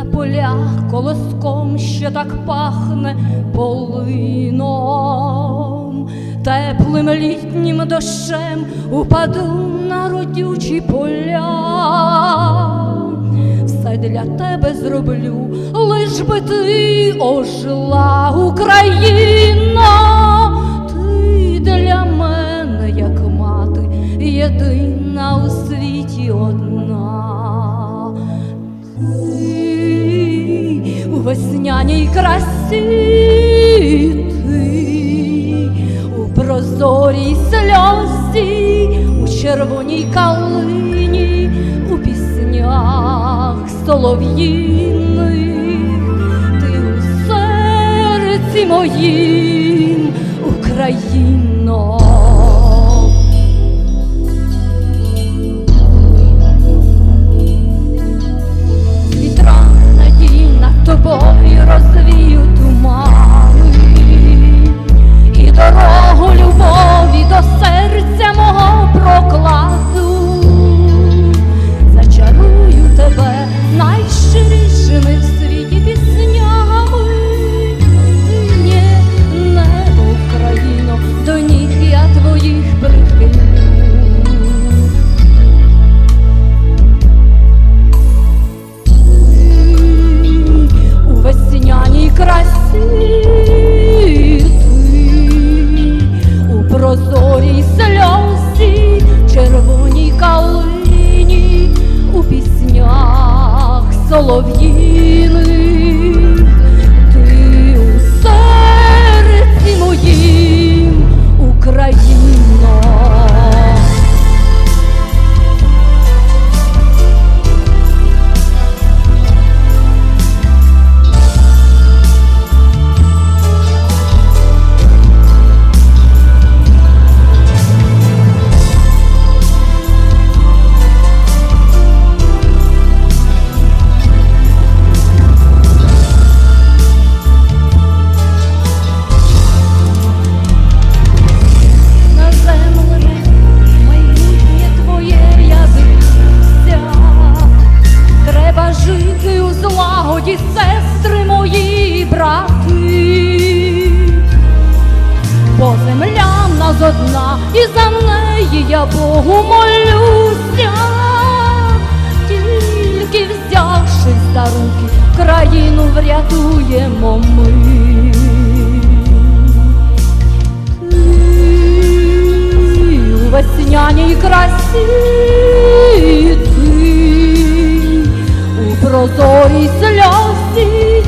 на полях колоском ще так пахне полином, теплим літнім дощем упаду на родючі поля. Все для тебе зроблю, лиш би ти ожила, Україна, весняній красі, ти у прозорій сльозі, у червоній калині, у піснях солов'їних, ти у серці моїм, Україно. Злагоді, сестри мої брати. Бо земля в нас одна, і за неї я Богу молюся. Тільки взявшись за руки, країну врятуємо ми. У весняній красі, сльозі,